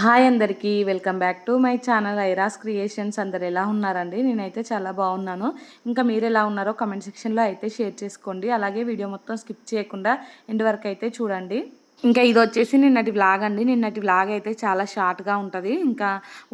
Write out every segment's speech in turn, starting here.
Hi అందరికీ welcome back to my channel ఐరాస్ creations. అందరు ఎలా ఉన్నారండి? నేనైతే చాలా బాగున్నాను. ఇంకా మీరు ఎలా ఉన్నారో కమెంట్ సెక్షన్లో అయితే షేర్ చేసుకోండి. అలాగే వీడియో మొత్తం స్కిప్ చేయకుండా ఎండ్ వరకు అయితే చూడండి. ఇంకా ఇది వచ్చేసి నిన్నటి వ్లాగ్ అండి. నిన్నటి వ్లాగ్ అయితే చాలా షార్ట్గా ఉంటుంది. ఇంకా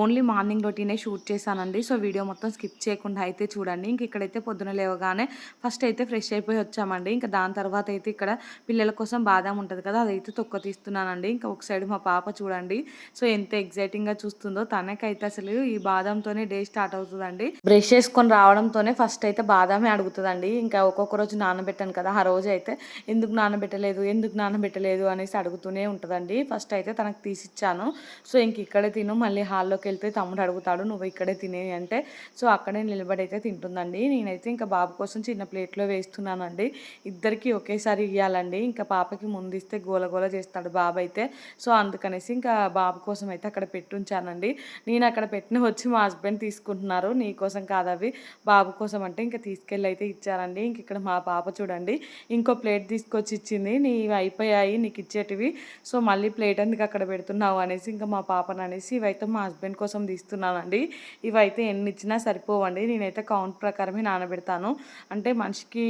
ఓన్లీ మార్నింగ్ రొటీనే షూట్ చేశానండి. సో వీడియో మొత్తం స్కిప్ చేయకుండా అయితే చూడండి. ఇంక ఇక్కడైతే పొద్దున లేవగానే ఫస్ట్ అయితే ఫ్రెష్ అయిపోయి వచ్చామండి. ఇంకా దాని తర్వాత అయితే ఇక్కడ పిల్లల కోసం బాదం ఉంటుంది కదా అదైతే తొక్క తీస్తున్నానండి. ఇంకా ఒక సైడ్ మా పాప చూడండి. సో ఎంత ఎగ్జైటింగ్గా చూస్తుందో తనకైతే అసలు ఈ బాదంతోనే డే స్టార్ట్ అవుతుందండి. బ్రష్ చేసుకొని రావడంతోనే ఫస్ట్ అయితే బాదామే అడుగుతుందండి. ఇంకా ఒక్కొక్క రోజు నానబెట్టాను కదా ఆ రోజు అయితే ఎందుకు నానబెట్టలేదు ఎందుకు నానబెట్టలేదు అని అనేసి అడుగుతూనే ఉంటుందండి. ఫస్ట్ అయితే తనకు తీసిచ్చాను. సో ఇంక ఇక్కడే తిను. మళ్ళీ హాల్లోకి వెళ్తే తమ్ముడు అడుగుతాడు నువ్వు ఇక్కడే తినేవి అంటే. సో అక్కడే నిలబడి అయితే తింటుందండి. నేనైతే ఇంకా బాబు కోసం చిన్న ప్లేట్లో వేస్తున్నానండి. ఇద్దరికి ఒకేసారి ఇవ్వాలండి ఇంకా పాపకి ముందు ఇస్తే గోలగోల చేస్తాడు బాబు అయితే. సో అందుకనేసి ఇంకా బాబు కోసం అయితే అక్కడ పెట్టుంచానండి. నేను అక్కడ పెట్టిన వచ్చి మా హస్బెండ్ తీసుకుంటున్నారు. నీ కోసం కాదవి బాబు కోసం అంటే ఇంకా తీసుకెళ్ళి అయితే ఇచ్చారండి. ఇంక ఇక్కడ మా పాప చూడండి. ఇంకో ప్లేట్ తీసుకొచ్చి ఇచ్చింది. నీవి అయిపోయాయి. నీకు ఇచ్చే ఇచ్చేటివి. సో మళ్ళీ ప్లేట్ ఎందుకు అక్కడ పెడుతున్నావు అనేసి ఇంకా మా పాపను అనేసి ఇవైతే మా హస్బెండ్ కోసం తీస్తున్నానండి. ఇవైతే ఎన్ని ఇచ్చినా సరిపోవండి. నేనైతే కౌంట్ ప్రకారమే నానబెడతాను. అంటే మనిషికి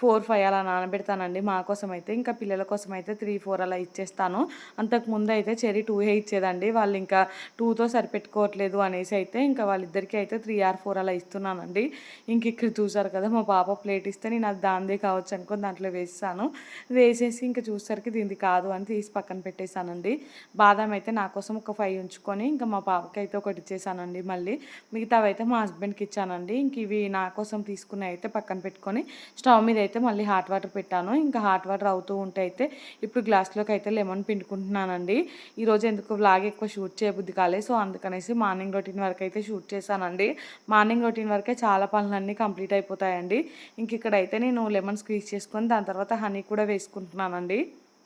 ఫోర్ ఫైవ్ అలా నానబెడతానండి. మా కోసం అయితే ఇంకా పిల్లల కోసం అయితే త్రీ ఫోర్ అలా ఇచ్చేస్తాను. అంతకు ముందు అయితే చెరీ టూ ఏ ఇచ్చేదండి. వాళ్ళు ఇంకా టూతో సరిపెట్టుకోవట్లేదు అనేసి అయితే ఇంకా వాళ్ళిద్దరికీ అయితే త్రీ ఆర్ ఫోర్ అలా ఇస్తున్నానండి. ఇంక ఇక్కడ చూసారు కదా మా పాప ప్లేట్ ఇస్తే నేను అది దాందే కావచ్చు అనుకుని దాంట్లో వేసాను వేసేసి ఇంకా చూసేసరికి దీనిది కాదు అని తీసి పక్కన పెట్టేశానండి. బాదం అయితే నా కోసం ఒక ఫైవ్ ఉంచుకొని ఇంకా మా పాపకి అయితే ఒకటి ఇచ్చేసానండి మళ్ళీ. మిగతావి అయితే మా హస్బెండ్కి ఇచ్చానండి. ఇంక ఇవి నా కోసం తీసుకుని అయితే పక్కన పెట్టుకొని స్టవ్ మీద అయితే మళ్ళీ హాట్ వాటర్ పెట్టాను. ఇంకా హాట్ వాటర్ అవుతూ ఉంటే అయితే ఇప్పుడు గ్లాస్లోకి అయితే లెమన్ పిండుకుంటున్నానండి. ఈరోజు ఎందుకు వ్లాగ్ ఎక్కువ షూట్ చేయబుద్ధి కాలేదు సో అందుకనేసి మార్నింగ్ రొటీన్ వరకు అయితే షూట్ చేశానండి. మార్నింగ్ రొటీన్ వరకే చాలా పనులన్నీ కంప్లీట్ అయిపోతాయండి. ఇంక ఇక్కడైతే నేను లెమన్ స్క్వీజ్ చేసుకొని దాని తర్వాత హనీ కూడా వేసుకుంటున్నానండి.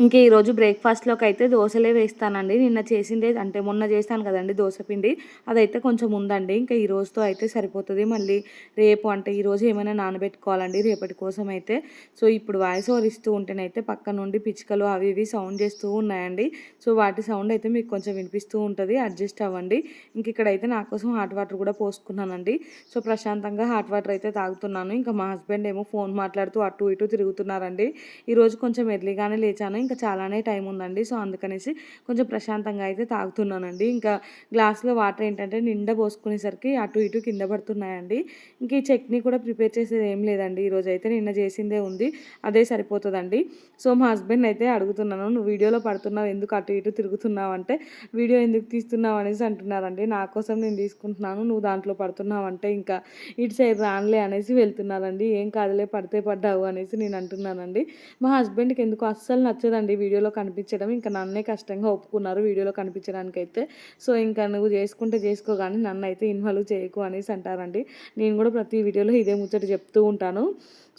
ఇంకా ఈరోజు బ్రేక్ఫాస్ట్లోకి అయితే దోశలే వేస్తానండి. నిన్న చేసిందే అంటే మొన్న చేస్తాను కదండి దోశ పిండి. అదైతే కొంచెం ఉందండి. ఇంకా ఈ రోజుతో అయితే సరిపోతుంది. మళ్ళీ రేపు అంటే ఈరోజు ఏమైనా నానబెట్టుకోవాలండి రేపటి కోసం అయితే సో ఇప్పుడు వాయిస్ ఓవర్ ఇస్తూ ఉంటేనైతే పక్క నుండి పిచ్చుకలు అవి ఇవి సౌండ్ చేస్తూ ఉన్నాయండి. సో వాటి సౌండ్ అయితే మీకు కొంచెం వినిపిస్తూ ఉంటుంది. అడ్జస్ట్ అవ్వండి. ఇంక ఇక్కడైతే నా కోసం హాట్ వాటర్ కూడా పోసుకున్నానండి. సో ప్రశాంతంగా హాట్ వాటర్ అయితే తాగుతున్నాను. ఇంకా మా హస్బెండ్ ఏమో ఫోన్ మాట్లాడుతూ అటు ఇటు తిరుగుతున్నారండి. ఈరోజు కొంచెం ఎర్లీగానే లేచాను. ఇంకా చాలానే టైం ఉందండి. సో అందుకనేసి కొంచెం ప్రశాంతంగా అయితే తాగుతున్నానండి. ఇంకా గ్లాస్లో వాటర్ ఏంటంటే నిండా పోసుకునేసరికి అటు ఇటు కింద పడుతున్నాయండి. ఇంక ఈ చట్నీ కూడా ప్రిపేర్ చేసేది ఏం లేదండి. ఈరోజు అయితే నిన్న చేసిందే ఉంది. అదే సరిపోతుందండి. సో మా హస్బెండ్ అయితే అడుగుతున్నాను నువ్వు వీడియోలో పడుతున్నావు ఎందుకు అటు ఇటు తిరుగుతున్నావు? అంటే వీడియో ఎందుకు తీస్తున్నావు? అనేసి అంటున్నారండి. నా కోసం నేను తీసుకుంటున్నాను నువ్వు దాంట్లో పడుతున్నావు అంటే ఇంకా ఇటు సైడ్ రానులే అనేసి వెళ్తున్నారండి. ఏం కాదులే పడితే పడ్డావు అనేసి నేను అంటున్నానండి. మా హస్బెండ్కి ఎందుకు అస్సలు నచ్చదు కదండి వీడియోలో కనిపించడం. ఇంకా నన్నే కష్టంగా ఒప్పుకున్నారు వీడియోలో కనిపించడానికైతే. సో ఇంకా నువ్వు చేసుకుంటే చేసుకో కానీ నన్ను అయితే ఇన్వాల్వ్ చేయకు అనేసి అంటారండి. నేను కూడా ప్రతి వీడియోలో ఇదే ముచ్చట చెప్తూ ఉంటాను.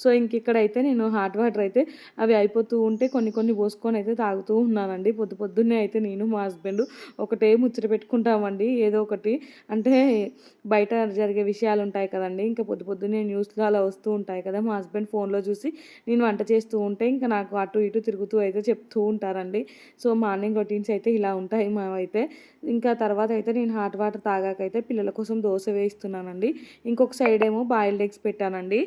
సో ఇంక ఇక్కడైతే నేను హాట్ వాటర్ అయితే అవి అయిపోతూ ఉంటే కొన్ని కొన్ని పోసుకొని అయితే తాగుతూ ఉన్నానండి. పొద్దు పొద్దున్నే అయితే నేను మా హస్బెండ్ ఒకటే ముచ్చట పెట్టుకుంటామండి. ఏదో ఒకటి అంటే బయట జరిగే విషయాలు ఉంటాయి కదండి. ఇంకా పొద్దు పొద్దున్నే న్యూస్లో అలా వస్తూ ఉంటాయి కదా. మా హస్బెండ్ ఫోన్లో చూసి నేను వంట చేస్తూ ఉంటే ఇంకా నాకు అటు ఇటు తిరుగుతూ అయితే చెప్తూ ఉంటారండి. సో మార్నింగ్ రొటీన్స్ అయితే ఇలా ఉంటాయి మావైతే. ఇంకా తర్వాత అయితే నేను హాట్ వాటర్ తాగాకైతే పిల్లల కోసం దోశ వేయిస్తున్నానండి. ఇంకొక సైడ్ ఏమో బాయిల్డ్ ఎగ్స్ పెట్టానండి.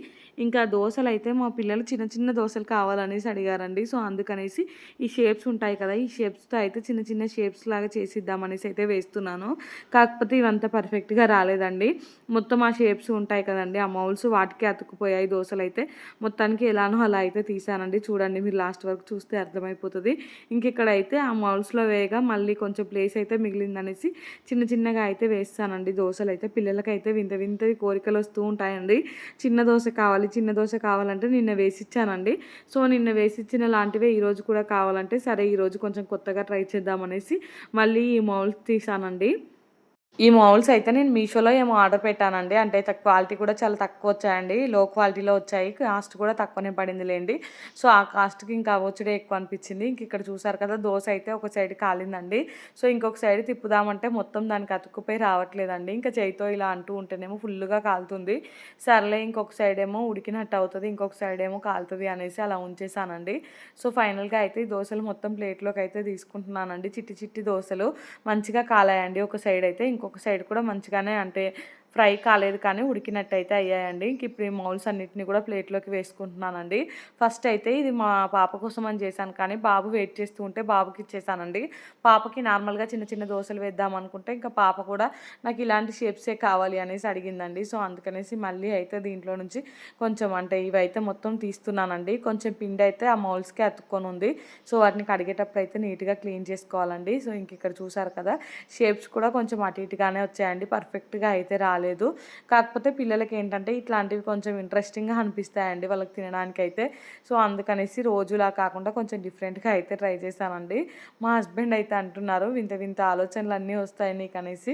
ఇంకా దోశలు అయితే మా పిల్లలు చిన్న చిన్న దోశలు కావాలనేసి అడిగారండి. సో అందుకనేసి ఈ షేప్స్ ఉంటాయి కదా ఈ షేప్స్తో అయితే చిన్న చిన్న షేప్స్ లాగా చేసిద్దామనేసి అయితే వేస్తున్నాను. కాకపోతే ఇవంతా పర్ఫెక్ట్గా రాలేదండి. మొత్తం ఆ షేప్స్ ఉంటాయి కదండి ఆ మౌల్స్ వాటికి అతుకుపోయాయి దోశలు అయితే మొత్తానికి ఎలానో అలా అయితే తీసానండి చూడండి మీరు లాస్ట్ వరకు చూస్తే అర్థమైపోతుంది. ఇంకెక్కడైతే అయితే ఆ మౌల్స్లో వేయగా మళ్ళీ కొంచెం ప్లేస్ అయితే మిగిలిందనేసి చిన్న చిన్నగా అయితే వేస్తానండి దోశలు అయితే పిల్లలకైతే వింత వింత కోరికలు వస్తూ ఉంటాయండి. చిన్న దోశ కావాలి చిన్న దోశ కావాలంటే నిన్న వేసిచ్చానండి. సో నిన్న వేసిచ్చిన లాంటివే ఈరోజు కూడా కావాలంటే సరే ఈరోజు కొంచెం కొత్తగా ట్రై చేద్దామనేసి మళ్ళీ ఈ మౌల్స్ తీసానండి. ఈ మౌల్స్ అయితే నేను మీషోలో ఏమో ఆర్డర్ పెట్టానండి. అంటే క్వాలిటీ కూడా చాలా తక్కువ వచ్చాయండి. లో క్వాలిటీలో వచ్చాయి. కాస్ట్ కూడా తక్కువనే పడింది లేండి. సో ఆ కాస్ట్కి ఇంకా వచ్చుడే ఎక్కువ అనిపించింది. ఇంక ఇక్కడ చూసారు కదా దోశ అయితే ఒక సైడ్ కాలిందండి. సో ఇంకొక సైడ్ తిప్పుదామంటే మొత్తం దానికి అతుక్కుపోయి రావట్లేదండి. ఇంకా చేయితో ఇలా అంటూ ఉంటేనేమో ఫుల్గా కాలుతుంది. సర్లే ఇంకొక సైడ్ ఏమో ఉడికినట్టు అవుతుంది ఇంకొక సైడ్ ఏమో కాలుతుంది అనేసి అలా ఉంచేసానండి. సో ఫైనల్గా అయితే ఈ దోశలు మొత్తం ప్లేట్లోకి అయితే తీసుకుంటున్నానండి. చిట్టి చిట్టి దోశలు మంచిగా కాలాయండి. ఒక సైడ్ అయితే ఇంకొక సైడ్ కూడా మంచిగానే అంటే ఫ్రై కాలేదు కానీ ఉడికినట్టు అయితే అయ్యాయండి. ఇంక ఇప్పుడు ఈ మౌల్స్ అన్నిటిని కూడా ప్లేట్లోకి వేసుకుంటున్నానండి. ఫస్ట్ అయితే ఇది మా పాప కోసం అని చేశాను కానీ బాబు వెయిట్ చేస్తూ ఉంటే బాబుకి ఇచ్చేసానండి. పాపకి నార్మల్గా చిన్న చిన్న దోశలు వేద్దాం అనుకుంటే ఇంకా పాప కూడా నాకు ఇలాంటి షేప్సే కావాలి అనేసి అడిగిందండి. సో అందుకనేసి మళ్ళీ అయితే దీంట్లో నుంచి కొంచెం అంటే ఇవైతే మొత్తం తీస్తున్నానండి. కొంచెం పిండి అయితే ఆ మౌల్స్కి అతుక్కొని ఉంది. సో వాటిని కడిగేటప్పుడు అయితే నీట్గా క్లీన్ చేసుకోవాలండి. సో ఇంక ఇక్కడ చూసారు కదా షేప్స్ కూడా కొంచెం అటు ఇటుగానే వచ్చాయండి. పర్ఫెక్ట్గా అయితే రాలేదు. కాకపోతే పిల్లలకి ఏంటంటే ఇట్లాంటివి కొంచెం ఇంట్రెస్టింగ్గా అనిపిస్తాయండి వాళ్ళకి తినడానికి అయితే సో అందుకనేసి రోజులా కాకుండా కొంచెం డిఫరెంట్గా అయితే ట్రై చేశానండి. మా హస్బెండ్ అయితే అంటున్నారు వింత వింత ఆలోచనలు అన్నీ వస్తాయి నీకు అనేసి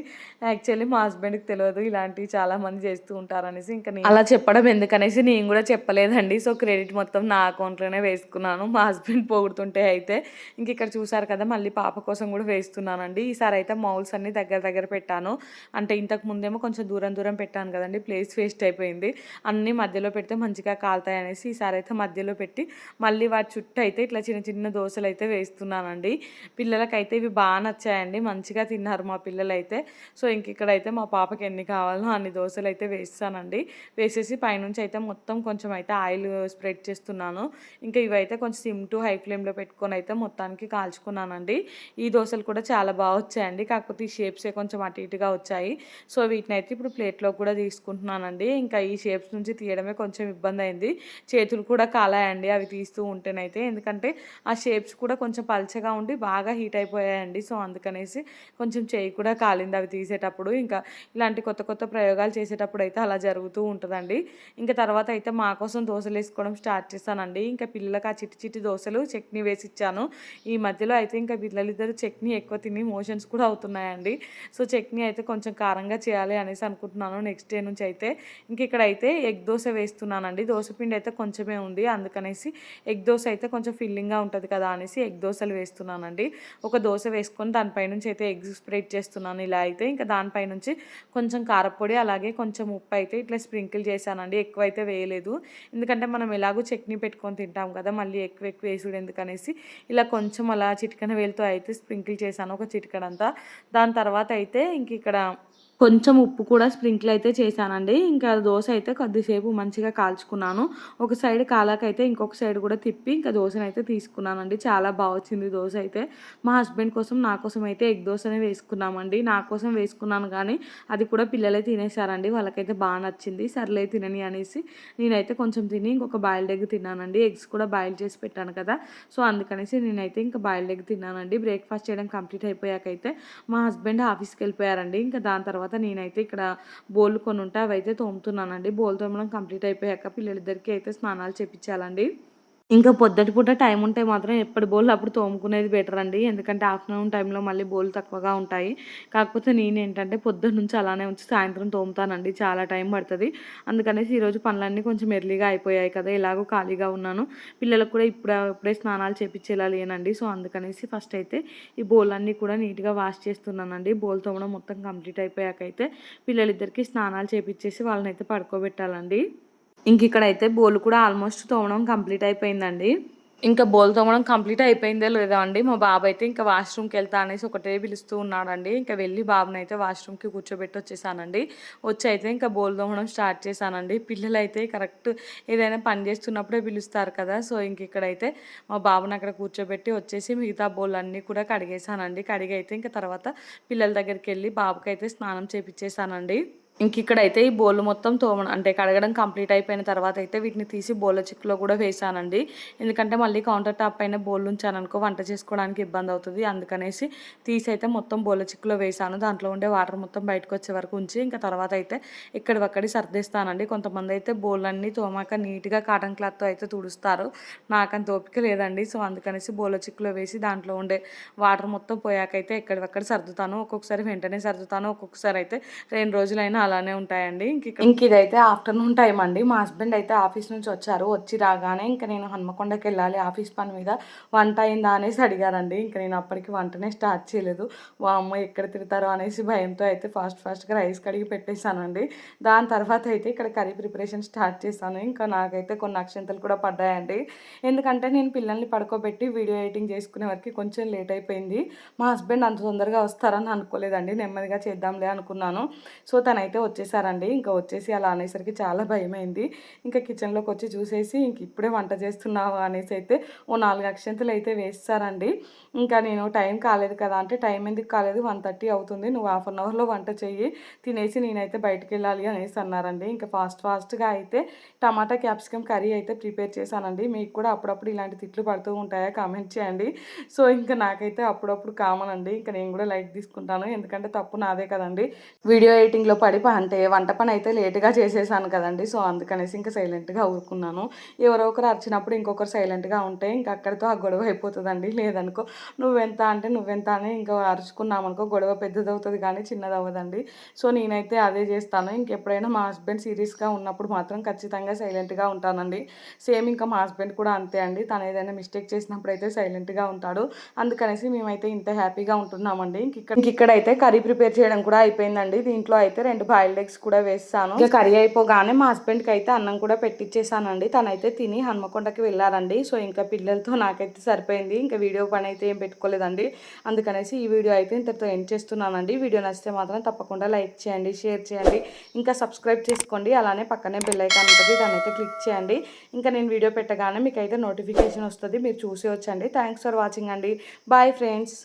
యాక్చువల్లీ మా హస్బెండ్కి తెలియదు ఇలాంటివి చాలామంది చేస్తూ ఉంటారనేసి ఇంకా నేను అలా చెప్పడం ఎందుకనేసి నేను కూడా చెప్పలేదండి. సో క్రెడిట్ మొత్తం నా అకౌంట్లోనే వేసుకున్నాను. మా హస్బెండ్ పోగుడుతుంటే అయితే. ఇంక ఇక్కడ చూసారు కదా మళ్ళీ పాప కోసం కూడా వేస్తున్నానండి. ఈసారి అయితే మౌల్స్ అన్ని దగ్గర దగ్గర పెట్టాను. అంటే ఇంతకు ముందేమో కొంచెం దూరం దూరం దూరం పెట్టాను కదండి ప్లేస్ వేస్ట్ అయిపోయింది. అన్నీ మధ్యలో పెడితే మంచిగా కాలుతాయి అనేసి ఈసారి అయితే మధ్యలో పెట్టి మళ్ళీ వాటి చుట్టూ అయితే ఇట్లా చిన్న చిన్న దోశలు అయితే వేస్తున్నానండి. పిల్లలకైతే ఇవి బాగా నచ్చాయండి మంచిగా తిన్నారు మా పిల్లలైతే. సో ఇంక ఇక్కడైతే మా పాపకి ఎన్ని కావాలో అన్ని దోశలు అయితే వేస్తానండి. వేసేసి పైనుంచి అయితే మొత్తం కొంచెం అయితే ఆయిల్ స్ప్రెడ్ చేస్తున్నాను. ఇంకా ఇవైతే కొంచెం సిమ్ టు హై ఫ్లేమ్లో పెట్టుకొని అయితే మొత్తానికి కాల్చుకున్నానండి. ఈ దోశలు కూడా చాలా బాగా వచ్చాయండి కాకపోతే ఈ షేప్సే కొంచెం అటు ఇటుగా వచ్చాయి. సో వీటిని అయితే ఇప్పుడు ప్లేట్లో కూడా తీసుకుంటున్నానండి. ఇంకా ఈ షేప్స్ నుంచి తీయడమే కొంచెం ఇబ్బంది అయింది చేతులు కూడా కాలాయండి అవి తీస్తూ ఉంటేనైతే. ఎందుకంటే ఆ షేప్స్ కూడా కొంచెం పల్చగా ఉండి బాగా హీట్ అయిపోయాయండి. సో అందుకనేసి కొంచెం చేయి కూడా కాలింది అవి తీసేటప్పుడు. ఇంకా ఇలాంటి కొత్త కొత్త ప్రయోగాలు చేసేటప్పుడు అయితే అలా జరుగుతూ ఉంటుందండి. ఇంకా తర్వాత అయితే మా కోసం దోశలు వేసుకోవడం స్టార్ట్ చేశానండి ఇంకా పిల్లలకు ఆ చిట్టి చిట్టి దోశలు చట్నీ వేసి ఇచ్చాను. ఈ మధ్యలో అయితే ఇంకా పిల్లలిద్దరు చట్నీ ఎక్కువ తిని మోషన్స్ కూడా అవుతున్నాయండి. సో చట్నీ అయితే కొంచెం కారంగా చేయాలి అనేసి అనుకుంటున్నాను నెక్స్ట్ డే నుంచి అయితే. ఇంక ఇక్కడ అయితే ఎగ్ దోశ వేస్తున్నానండి. దోశ పిండి అయితే కొంచెమే ఉంది. అందుకనేసి ఎగ్ దోశ అయితే కొంచెం ఫిల్లింగ్గా ఉంటుంది కదా అనేసి ఎగ్ దోశలు వేస్తున్నానండి. ఒక దోశ వేసుకొని దానిపై నుంచి అయితే ఎగ్స్ స్ప్రెడ్ చేస్తున్నాను ఇలా అయితే. ఇంకా దానిపైనుంచి కొంచెం కారపొడి అలాగే కొంచెం ఉప్పు అయితే ఇట్లా స్ప్రింకిల్ చేశానండి. ఎక్కువ అయితే వేయలేదు. ఎందుకంటే మనం ఎలాగో చట్నీ పెట్టుకొని తింటాం కదా మళ్ళీ ఎక్కువ ఎక్కువ వేసుడు ఎందుకనేసి ఇలా కొంచెం అలా చిటికన వేలుతో అయితే స్ప్రింకిల్ చేశాను ఒక చిటికడంతా. దాని తర్వాత అయితే ఇంక ఇక్కడ కొంచెం ఉప్పు కూడా స్ప్రింకిల్ అయితే చేశానండి. ఇంకా దోశ అయితే కొద్దిసేపు మంచిగా కాల్చుకున్నాను. ఒక సైడ్ కాలాకైతే ఇంకొక సైడ్ కూడా తిప్పి ఇంకా దోశను అయితే తీసుకున్నానండి. చాలా బాగా వచ్చింది దోశ అయితే. మా హస్బెండ్ కోసం నా కోసం అయితే ఎగ్ దోశనే వేసుకున్నామండి. నా కోసం వేసుకున్నాను కానీ అది కూడా పిల్లలే తినేశారండి. వాళ్ళకైతే బాగా నచ్చింది. సర్లే తినని అనేసి నేనైతే కొంచెం తిని ఇంకొక బాయిల్డ్ ఎగ్ తిన్నానండి. ఎగ్స్ కూడా బాయిల్ చేసి పెట్టాను కదా. సో అందుకనేసి నేనైతే ఇంకా బాయిల్డ్ ఎగ్ తిన్నానండి. బ్రేక్ఫాస్ట్ చేయడం కంప్లీట్ అయిపోయాకైతే మా హస్బెండ్ ఆఫీస్కి వెళ్ళిపోయారండి. ఇంకా దాని తర్వాత నేనైతే ఇక్కడ బోల్ కొని ఉంటే తోముతున్నానండి. బోల్ తోమడం కంప్లీట్ అయిపోయాక పిల్లలిద్దరికీ అయితే స్నానాలు చేపించాలండి ఇంకా పొద్దుటి పూట టైం ఉంటే మాత్రం ఎప్పటి బోల్ అప్పుడు తోముకునేది బెటర్ అండి. ఎందుకంటే ఆఫ్టర్నూన్ టైంలో మళ్ళీ బోల్ తక్కువగా ఉంటాయి. కాకపోతే నేను ఏంటంటే పొద్దున్న నుంచి అలానే ఉంచి సాయంత్రం తోముతానండి. చాలా టైం పడుతుంది. అందుకనేసి ఈరోజు పనులన్నీ కొంచెం ఎర్లీగా అయిపోయాయి కదా. ఎలాగో ఖాళీగా ఉన్నాను. పిల్లలకు కూడా ఇప్పుడు ఇప్పుడే స్నానాలు చేపించేలా లేనండి. సో అందుకనేసి ఫస్ట్ అయితే ఈ బోల్ అన్నీ కూడా నీట్గా వాష్ చేస్తున్నానండి. బోల్ తోమడం మొత్తం కంప్లీట్ అయిపోయాకైతే పిల్లలిద్దరికీ స్నానాలు చేపించేసి వాళ్ళని అయితే పడుకోబెట్టాలండి. ఇంక ఇక్కడైతే బోల్ కూడా ఆల్మోస్ట్ తోమడం కంప్లీట్ అయిపోయిందండి. ఇంకా బోల్ తోమడం కంప్లీట్ అయిపోయిందో లేదో అండి? మా బాబు అయితే ఇంకా వాష్రూమ్కి వెళ్తా అనేసి ఒకటే పిలుస్తూ ఉన్నాడండి. ఇంకా వెళ్ళి బాబుని అయితే వాష్రూమ్కి కూర్చోబెట్టి వచ్చేసానండి. వచ్చి అయితే ఇంకా బోల్ తోమడం స్టార్ట్ చేశానండి. పిల్లలు అయితే కరెక్ట్ ఏదైనా పని చేస్తున్నప్పుడే పిలుస్తారు కదా. సో ఇంక ఇక్కడైతే మా బాబుని అక్కడ కూర్చోబెట్టి వచ్చేసి మిగతా బోల్ అన్నీ కూడా కడిగేసానండి కడిగి అయితే ఇంకా తర్వాత పిల్లల దగ్గరికి వెళ్ళి బాబుకి అయితే స్నానం చేపించేసానండి ఇంక ఇక్కడైతే ఈ బౌల్ మొత్తం తోమ అంటే కడగడం కంప్లీట్ అయిపోయిన తర్వాత అయితే వీటిని తీసి బౌల్ చిక్కులో కూడా వేసానండి. ఎందుకంటే మళ్ళీ కౌంటర్ టాప్ పైన బౌల్ ఉంచాను అనుకో వంట చేసుకోవడానికి ఇబ్బంది అవుతుంది. అందుకనేసి తీసి అయితే మొత్తం బౌల్ చిక్కులో వేసాను. దాంట్లో ఉండే వాటర్ మొత్తం బయటకు వచ్చే వరకు ఉంచి ఇంకా తర్వాత అయితే ఇక్కడివక్కడి సర్దేస్తానండి. కొంతమంది అయితే బౌల్ అన్నీ తోమాక నీట్గా కాటన్ క్లాత్తో అయితే తుడుస్తారు. నాకంత ఓపిక లేదండి. సో అందుకనేసి బౌల్ చిక్కులో వేసి దాంట్లో ఉండే వాటర్ మొత్తం పోయాకైతే ఎక్కడివక్కడ సర్దుతాను. ఒక్కొక్కసారి వెంటనే సర్దుతాను. ఒక్కొక్కసారి అయితే రెండు రోజులైనా అలానే ఉంటాయండి. ఇంక ఇంక ఇదైతే ఆఫ్టర్నూన్ టైం అండి. మా హస్బెండ్ అయితే ఆఫీస్ నుంచి వచ్చారు. వచ్చి రాగానే ఇంకా నేను హన్మకొండకి వెళ్ళాలి ఆఫీస్ పని మీద. వంట అయిందా అనేసి అడిగారండి. ఇంకా నేను అప్పటికి వంటనే స్టార్ట్ చేయలేదు. మా అమ్మ ఎక్కడ తిడతారో అనేసి భయంతో అయితే ఫాస్ట్ ఫాస్ట్గా రైస్ కడిగి పెట్టేశానండి. దాని తర్వాత అయితే ఇక్కడ కర్రీ ప్రిపరేషన్ స్టార్ట్ చేశాను. ఇంకా నాకైతే కొన్ని అక్షంతలు కూడా పడ్డాయండి. ఎందుకంటే నేను పిల్లల్ని పడుకోబెట్టి వీడియో ఎడిటింగ్ చేసుకునే వరకు కొంచెం లేట్ అయిపోయింది. మా హస్బెండ్ అంత తొందరగా వస్తారని అనుకోలేదండి. నెమ్మదిగా చేద్దాంలే అనుకున్నాను. సో తనైతే వచ్చేసారండి. ఇంకా వచ్చేసి అలా అనేసరికి చాలా భయమైంది. ఇంకా కిచెన్లోకి వచ్చి చూసేసి ఇంక ఇప్పుడే వంట చేస్తున్నావు అనేసి అయితే ఓ నాలుగు అక్షంతలు అయితే వేస్తారండి. ఇంకా నేను టైం కాలేదు కదా అంటే టైం ఎందుకు కాలేదు? వన్ థర్టీ అవుతుంది. నువ్వు హాఫ్ అన్ అవర్లో వంట చెయ్యి. తినేసి నేనైతే బయటకు వెళ్ళాలి అనేసి అన్నారండి. ఇంకా ఫాస్ట్ ఫాస్ట్గా అయితే టమాటా క్యాప్సికమ్ కర్రీ అయితే ప్రిపేర్ చేశానండి. మీకు కూడా అప్పుడప్పుడు ఇలాంటి తిట్లు పడుతూ ఉంటాయా కామెంట్ చేయండి. సో ఇంకా నాకైతే అప్పుడప్పుడు కామన్ అండి. ఇంకా నేను కూడా లైట్ తీసుకుంటాను. ఎందుకంటే తప్పు నాదే కదండి. వీడియో ఎడిటింగ్లో పడి అంటే వంట పని అయితే లేట్గా చేసేసాను కదండి. సో అందుకనేసి ఇంకా సైలెంట్గా ఊరుకున్నాను. ఎవరో ఒకరు అరిచినప్పుడు ఇంకొకరు సైలెంట్గా ఉంటే ఇంకా అక్కడితో ఆ గొడవ అయిపోతుందండి. లేదనుకో నువ్వెంత అంటే నువ్వెంత అని ఇంకా అరుచుకున్నామనుకో గొడవ పెద్దది అవుతుంది కానీ చిన్నది అవ్వదండి సో నేనైతే అదే చేస్తాను. ఇంకెప్పుడైనా మా హస్బెండ్ సీరియస్గా ఉన్నప్పుడు మాత్రం ఖచ్చితంగా సైలెంట్గా ఉంటానండి. సేమ్ ఇంకా మా హస్బెండ్ కూడా అంతే అండి. తను ఏదైనా మిస్టేక్ చేసినప్పుడు అయితే సైలెంట్గా ఉంటాడు. అందుకనేసి మేమైతే ఇంత హ్యాపీగా ఉంటున్నామండి. ఇంక ఇక్కడ ఇంక ఇక్కడైతే కర్రీ ప్రిపేర్ చేయడం కూడా అయిపోయిందండి. దీంట్లో అయితే రెండు బాయిల్డ్ ఎగ్స్ కూడా వేస్తాను. ఇక కర్రీ అయిపోగానే మా హస్బెండ్కి అయితే అన్నం కూడా పెట్టించేసానండి తనైతే తిని హన్మకొండకి వెళ్ళారండి. సో ఇంకా పిల్లలతో నాకైతే సరిపోయింది. ఇంకా వీడియో పని అయితే ఏం పెట్టుకోలేదండి. అందుకనేసి ఈ వీడియో అయితే ఇంతటితో ఎండ్ చేస్తున్నానండి. వీడియో నచ్చితే మాత్రం తప్పకుండా లైక్ చేయండి షేర్ చేయండి. ఇంకా సబ్స్క్రైబ్ చేసుకోండి. అలానే పక్కనే బెల్ ఐకాన్ ఉంటుంది. దాన్ని అయితే క్లిక్ చేయండి. ఇంకా నేను వీడియో పెట్టగానే మీకు అయితే నోటిఫికేషన్ వస్తుంది. మీరు చూసి వచ్చండి. థ్యాంక్స్ ఫర్ వాచింగ్ అండి. Bye friends